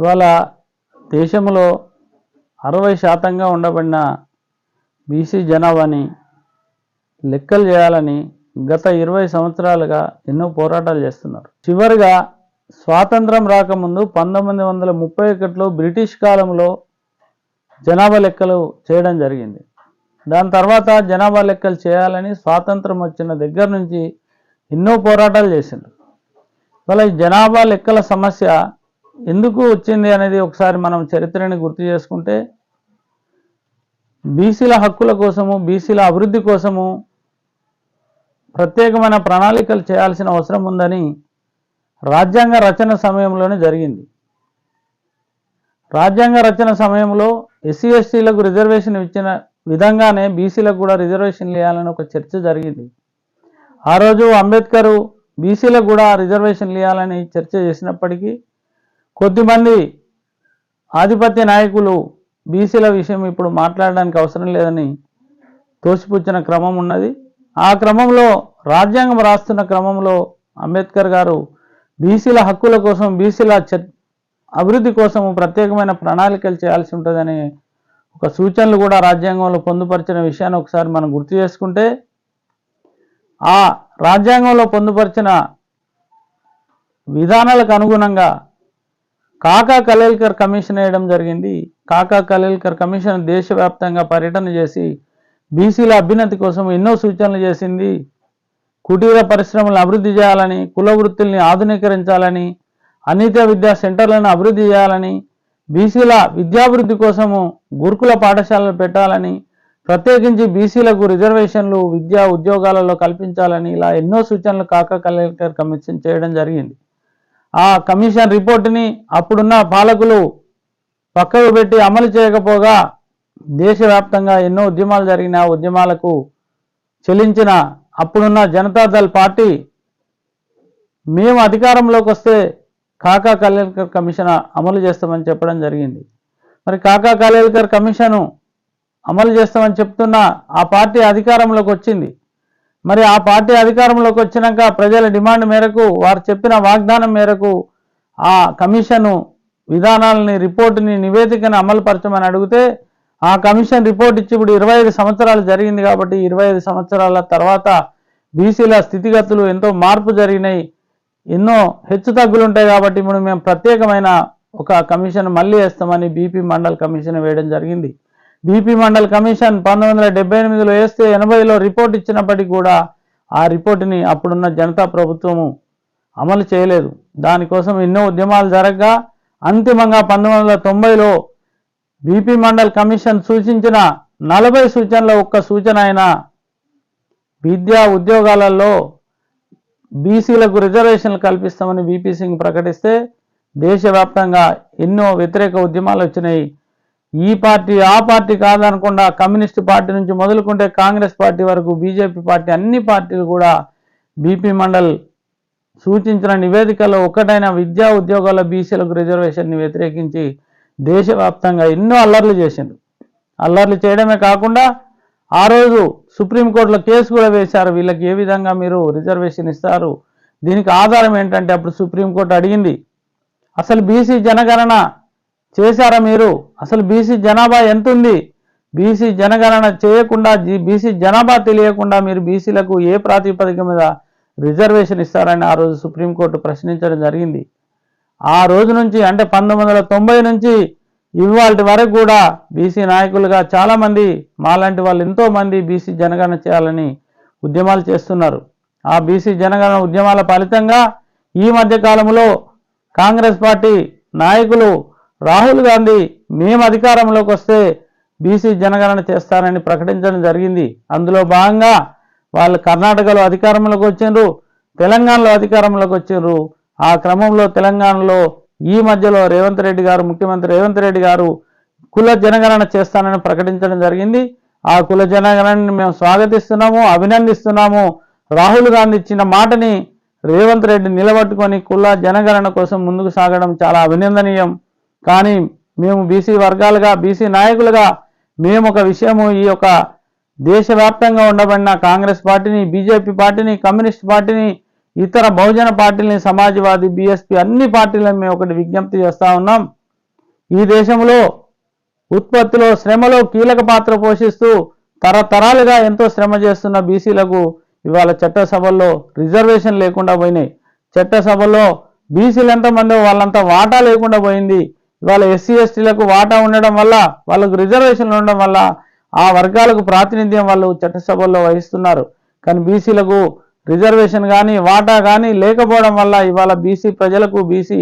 ఇవాళ దేశంలో అరవై శాతంగా ఉండబడిన బీసీ జనాభాని లెక్కలు చేయాలని గత ఇరవై సంవత్సరాలుగా ఎన్నో పోరాటాలు చేస్తున్నారు. చివరిగా స్వాతంత్రం రాకముందు పంతొమ్మిది వందల ముప్పై ఒకటిలో బ్రిటిష్ కాలంలో జనాభా లెక్కలు చేయడం జరిగింది. దాని తర్వాత జనాభా లెక్కలు చేయాలని స్వాతంత్రం వచ్చిన దగ్గర నుంచి ఎన్నో పోరాటాలు చేసిండ్రు. ఇవాళ ఈ జనాభా లెక్కల సమస్య ఎందుకు వచ్చింది అనేది ఒకసారి మనం చరిత్రని గుర్తు చేసుకుంటే బీసీల హక్కుల కోసము బీసీల అభివృద్ధి కోసము ప్రత్యేకమైన ప్రణాళికలు చేయాల్సిన అవసరం ఉందని రాజ్యాంగ రచన సమయంలోనే జరిగింది. రాజ్యాంగ రచన సమయంలో ఎస్సీ ఎస్టీలకు రిజర్వేషన్ ఇచ్చిన విధంగానే బీసీలకు కూడా రిజర్వేషన్ ఇవ్వాలని ఒక చర్చ జరిగింది. ఆ రోజు అంబేద్కర్ బీసీలకు కూడా రిజర్వేషన్ ఇవ్వాలని చర్చ చేసినప్పటికీ కొద్దిమంది ఆధిపత్య నాయకులు బీసీల విషయం ఇప్పుడు మాట్లాడడానికి అవసరం లేదని తోసిపుచ్చిన క్రమం ఉన్నది. ఆ క్రమంలో రాజ్యాంగం రాస్తున్న క్రమంలో అంబేద్కర్ గారు బీసీల హక్కుల కోసం బీసీల అభివృద్ధి కోసం ప్రత్యేకమైన ప్రణాళికలు చేయాల్సి ఉంటుందని ఒక సూచనలు కూడా రాజ్యాంగంలో పొందుపరిచిన విషయాన్ని ఒకసారి మనం గుర్తు చేసుకుంటే ఆ రాజ్యాంగంలో పొందుపరిచిన విధానాలకు అనుగుణంగా కాకా కలేల్కర్ కమిషన్ వేయడం జరిగింది. కాకా కలేల్కర్ కమిషన్ దేశవ్యాప్తంగా పర్యటన చేసి బీసీల అభ్యున్నతి కోసం ఎన్నో సూచనలు చేసింది. కుటీర పరిశ్రమలను అభివృద్ధి చేయాలని కుల వృత్తుల్ని ఆధునీకరించాలని అనిత విద్యా సెంటర్లను అభివృద్ధి చేయాలని బీసీల విద్యాభివృద్ధి కోసము గురుకుల పాఠశాలలు పెట్టాలని ప్రత్యేకించి బీసీలకు రిజర్వేషన్లు విద్యా ఉద్యోగాలలో కల్పించాలని ఇలా ఎన్నో సూచనలు కాకా కలెక్టర్ కమిషన్ చేయడం జరిగింది. ఆ కమిషన్ రిపోర్టుని అప్పుడున్న పాలకులు పక్కకు పెట్టి అమలు చేయకపోగా దేశవ్యాప్తంగా ఎన్నో ఉద్యమాలు జరిగిన ఉద్యమాలకు చెల్లించిన అప్పుడున్న జనతాదళ్ పార్టీ మేము అధికారంలోకి వస్తే కాకా కలేల్కర్ కమిషన్ అమలు చేస్తామని చెప్పడం జరిగింది. మరి కాకా కలేల్కర్ కమిషను అమలు చేస్తామని చెప్తున్న ఆ పార్టీ అధికారంలోకి వచ్చింది. మరి ఆ పార్టీ అధికారంలోకి వచ్చినాక ప్రజల డిమాండ్ మేరకు వారు చెప్పిన వాగ్దానం మేరకు ఆ కమిషను విధానాలని రిపోర్టుని నివేదికను అమలుపరచమని అడిగితే ఆ కమిషన్ రిపోర్ట్ ఇచ్చి ఇప్పుడు ఇరవై ఐదు సంవత్సరాలు జరిగింది కాబట్టి ఇరవై ఐదు సంవత్సరాల తర్వాత బీసీల స్థితిగతులు ఎంతో మార్పు జరిగినాయి. ఎన్నో హెచ్చు తగ్గులు ఉంటాయి కాబట్టి ఇప్పుడు మేము ప్రత్యేకమైన ఒక కమిషన్ మళ్ళీ వేస్తామని బీపీ మండల్ కమిషన్ వేయడం జరిగింది. బీపీ మండల్ కమిషన్ పంతొమ్మిది వందల డెబ్బై ఎనిమిదిలో వేస్తే ఎనభైలో రిపోర్ట్ ఇచ్చినప్పటికీ కూడా ఆ రిపోర్టుని అప్పుడున్న జనతా ప్రభుత్వము అమలు చేయలేదు. దానికోసం ఎన్నో ఉద్యమాలు జరగగా అంతిమంగా పంతొమ్మిది వందల తొంభైలో బీపీ మండల్ కమిషన్ సూచించిన నలభై సూచనల ఒక్క సూచన అయినా విద్యా ఉద్యోగాలలో బీసీలకు రిజర్వేషన్లు కల్పిస్తామని బీపీ సింగ్ ప్రకటిస్తే దేశవ్యాప్తంగా ఎన్నో వ్యతిరేక ఉద్యమాలు వచ్చినాయి. ఈ పార్టీ ఆ పార్టీ కాదనకుండా కమ్యూనిస్ట్ పార్టీ నుంచి మొదలుకుంటే కాంగ్రెస్ పార్టీ వరకు బీజేపీ పార్టీ అన్ని పార్టీలు కూడా బీపీ మండల్ సూచించిన నివేదికలో ఒకటైన విద్యా ఉద్యోగాల బీసీలకు రిజర్వేషన్ని వ్యతిరేకించి దేశవ్యాప్తంగా ఎన్నో అల్లర్లు చేసిండు అల్లర్లు చేయడమే కాకుండా ఆ రోజు సుప్రీంకోర్టులో కేసు కూడా వేశారు. వీళ్ళకి ఏ విధంగా మీరు రిజర్వేషన్ ఇస్తారు? దీనికి ఆధారం ఏంటంటే అప్పుడు సుప్రీంకోర్టు అడిగింది. అసలు బీసీ జనగణన చేశారా మీరు? అసలు బీసీ జనాభా ఎంత ఉంది బీసీ జనగణన చేయకుండా బీసీ జనాభా తెలియకుండా మీరు బీసీలకు ఏ ప్రాతిపదిక మీద రిజర్వేషన్ ఇస్తారని ఆ రోజు సుప్రీంకోర్టు ప్రశ్నించడం జరిగింది. ఆ రోజు నుంచి అంటే పంతొమ్మిది వందల తొంభై నుంచి ఇవాళ వరకు కూడా బీసీ నాయకులుగా చాలామంది మాలాంటి వాళ్ళు ఎంతోమంది బీసీ జనగణన చేయాలని ఉద్యమాలు చేస్తున్నారు. ఆ బీసీ జనగణన ఉద్యమాల ఫలితంగా ఈ మధ్య కాలంలో కాంగ్రెస్ పార్టీ నాయకులు రాహుల్ గాంధీ మేము అధికారంలోకి వస్తే బీసీ జనగణన చేస్తానని ప్రకటించడం జరిగింది. అందులో భాగంగా వాళ్ళు కర్ణాటకలో అధికారంలోకి వచ్చిండ్రు తెలంగాణలో అధికారంలోకి వచ్చిండ్రు. ఆ క్రమంలో తెలంగాణలో ఈ మధ్యలో రేవంత్ రెడ్డి గారు ముఖ్యమంత్రి రేవంత్ రెడ్డి గారు కుల జనగణన చేస్తానని ప్రకటించడం జరిగింది. ఆ కుల జనగణనని మేము స్వాగతిస్తున్నాము అభినందిస్తున్నాము. రాహుల్ గాంధీ ఇచ్చిన మాటని రేవంత్ రెడ్డి నిలబట్టుకొని కుల జనగణన కోసం ముందుకు సాగడం చాలా అభినందనీయం. కానీ మేము బీసీ వర్గాలుగా బీసీ నాయకులుగా మేము ఒక విషయము ఈ యొక్క దేశవ్యాప్తంగా ఉండబడిన కాంగ్రెస్ పార్టీని బీజేపీ పార్టీని కమ్యూనిస్ట్ పార్టీని ఇతర బహుజన పార్టీలని సమాజవాది బీఎస్పీ అన్ని పార్టీలను మేము ఒకటి విజ్ఞప్తి చేస్తూ ఉన్నాం. ఈ దేశంలో ఉత్పత్తిలో శ్రమలో కీలక పాత్ర పోషిస్తూ తరతరాలుగా ఎంతో శ్రమ చేస్తున్న బీసీలకు ఇవాళ చట్టసభల్లో రిజర్వేషన్ లేకుండా పోయినాయి. చట్టసభల్లో బీసీలు ఎంతమందో వాళ్ళంతా వాటా లేకుండా పోయింది. ఇవాళ ఎస్సీ ఎస్టీలకు వాటా ఉండడం వల్ల వాళ్ళకు రిజర్వేషన్లు ఉండడం వల్ల ఆ వర్గాలకు ప్రాతినిధ్యం వాళ్ళు చట్టసభల్లో వహిస్తున్నారు. కానీ బీసీలకు రిజర్వేషన్ కానీ వాటా కానీ లేకపోవడం వల్ల ఇవాళ బీసీ ప్రజలకు బీసీ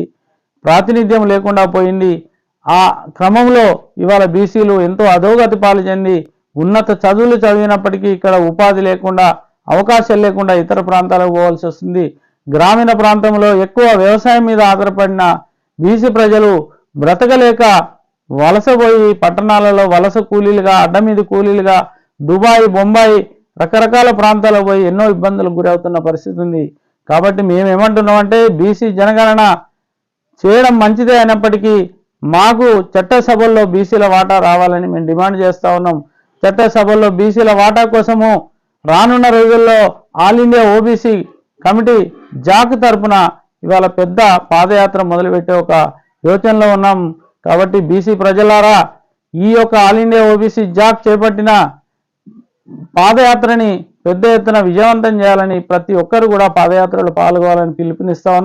ప్రాతినిధ్యం లేకుండా పోయింది. ఆ క్రమంలో ఇవాళ బీసీలు ఎంతో అధోగతి పాలు చెంది ఉన్నత చదువులు చదివినప్పటికీ ఇక్కడ ఉపాధి లేకుండా అవకాశాలు లేకుండా ఇతర ప్రాంతాలకు పోవాల్సి వస్తుంది. గ్రామీణ ప్రాంతంలో ఎక్కువ వ్యవసాయం మీద ఆధారపడిన బీసీ ప్రజలు బ్రతకలేక వలసపోయి పట్టణాలలో వలస కూలీలుగా అడ్డ మీద కూలీలుగా దుబాయ్ బొంబాయి రకరకాల ప్రాంతాలకు పోయి ఎన్నో ఇబ్బందులకు గురవుతున్న పరిస్థితి ఉంది. కాబట్టి మేము ఏమంటున్నామంటే బీసీ జనగణన చేయడం మంచిదే అయినప్పటికీ మాకు చట్టసభల్లో బీసీల వాటా రావాలని మేము డిమాండ్ చేస్తూ ఉన్నాం. చట్టసభల్లో బీసీల వాటా కోసము రానున్న రోజుల్లో all India OBC committee JAC తరపున ఇవాళ పెద్ద పాదయాత్ర మొదలుపెట్టే ఒక యోచనలో ఉన్నాం. కాబట్టి బీసీ ప్రజలారా ఈ యొక్క ఆల్ ఇండియా ఓబీసీ జాక్ చేపట్టిన పాదయాత్రని పెద్ద ఎత్తున విజయవంతం చేయాలని ప్రతి ఒక్కరు కూడా పాదయాత్రలో పాల్గొవాలని పిలుపునిస్తా ఉన్నాం.